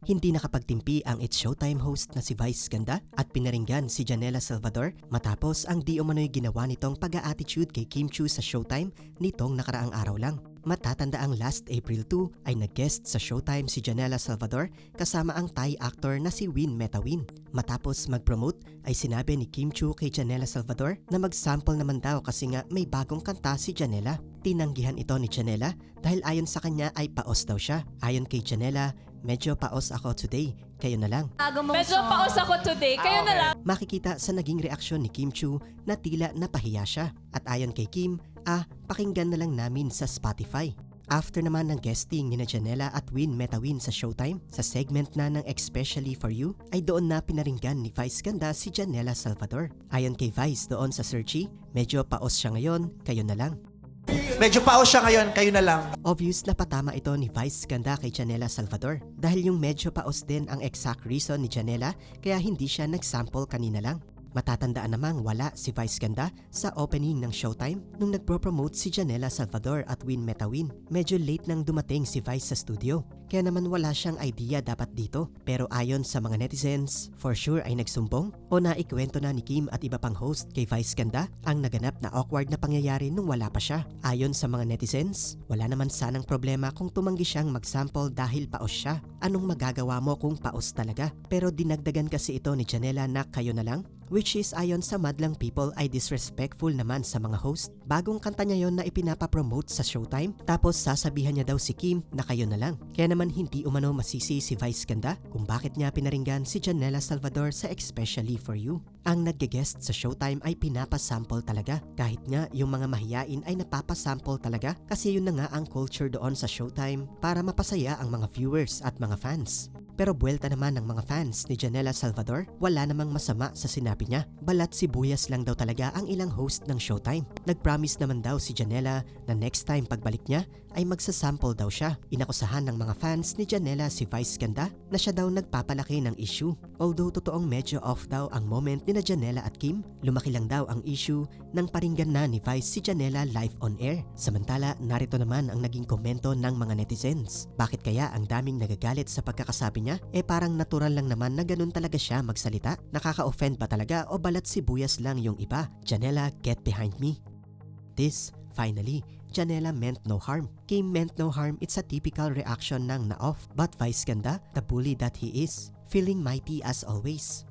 Hindi nakapagtimpi ang It's Showtime host na si Vice Ganda at pinaringgan si Janela Salvador matapos ang di umano'y ginawa nitong pag-a-attitude kay Kim Chu sa Showtime nitong nakaraang araw lang. Matatanda ang last April 2 ay nag-guest sa Showtime si Janela Salvador kasama ang Thai actor na si Win Metawin. Matapos mag-promote ay sinabi ni Kim Chu kay Janela Salvador na mag-sample naman daw kasi nga may bagong kanta si Janela. Tinanggihan ito ni Janela dahil ayon sa kanya ay paos daw siya. Ayon kay Janela, medyo paos ako today, kayo na lang. Medyo paos ako today. Kayo na lang. Makikita sa naging reaksyon ni Kim Chu na tila napahiya siya. At ayon kay Kim, ah, pakinggan na lang namin sa Spotify. After naman ng guesting ni na Janela at Win Metawin sa Showtime, sa segment na ng Especially For You, ay doon na pinaringgan ni Vice Ganda si Janela Salvador. Ayon kay Vice doon sa Searchy, medyo paos siya ngayon, kayo na lang. Medyo paos siya ngayon, kayo na lang. Obvious na patama ito ni Vice Ganda kay Janela Salvador dahil yung medyo paos din ang exact reason ni Janela kaya hindi siya nag-sample kanina lang. Matatandaan namang wala si Vice Ganda sa opening ng Showtime nung nagpro-promote si Janela Salvador at Win Metawin. Medyo late nang dumating si Vice sa studio kaya naman wala siyang idea dapat dito. Pero ayon sa mga netizens, for sure ay nagsumbong o naikwento na ni Kim at iba pang host kay Vice Ganda ang naganap na awkward na pangyayari nung wala pa siya. Ayon sa mga netizens, wala naman sanang problema kung tumanggi siyang mag-sample dahil paos siya. Anong magagawa mo kung paos talaga? Pero dinagdagan kasi ito ni Janela na kayo na lang which is ayon sa madlang people ay disrespectful naman sa mga host. Bagong kanta niya yon na ipinapapromote sa Showtime tapos sasabihan niya daw si Kim na kayo na lang. Kaya naman hindi umano masisi si Vice Ganda kung bakit niya pinaringgan si Janela Salvador sa Especially For You. Ang nagge-guest sa Showtime ay pinapasample talaga. Kahit nga yung mga mahiyain ay napapasample talaga kasi yun na nga ang culture doon sa Showtime para mapasaya ang mga viewers at mga fans. Pero buwelta naman ng mga fans ni Janela Salvador, wala namang masama sa sinabi niya. Balat sibuyas lang daw talaga ang ilang host ng Showtime. Nag-promise naman daw si Janela na next time pagbalik niya ay magsasample daw siya. Inakusahan ng mga fans ni Janela si Vice Ganda na siya daw nagpapalaki ng issue. Although totoong medyo off daw ang moment ni na Janela at Kim, lumaki lang daw ang issue nang paringgan na ni Vice si Janela live on air. Samantala, narito naman ang naging komento ng mga netizens. Bakit kaya ang daming nagagalit sa pagkakasabi niya? Eh parang natural lang naman na ganun talaga siya magsalita. Nakaka-offend ba talaga o balat sibuyas lang yung iba? Janela, get behind me. This, finally, Janela meant no harm. Kim meant no harm, it's a typical reaction ng na-off. But Vice Ganda, the bully that he is, feeling mighty as always.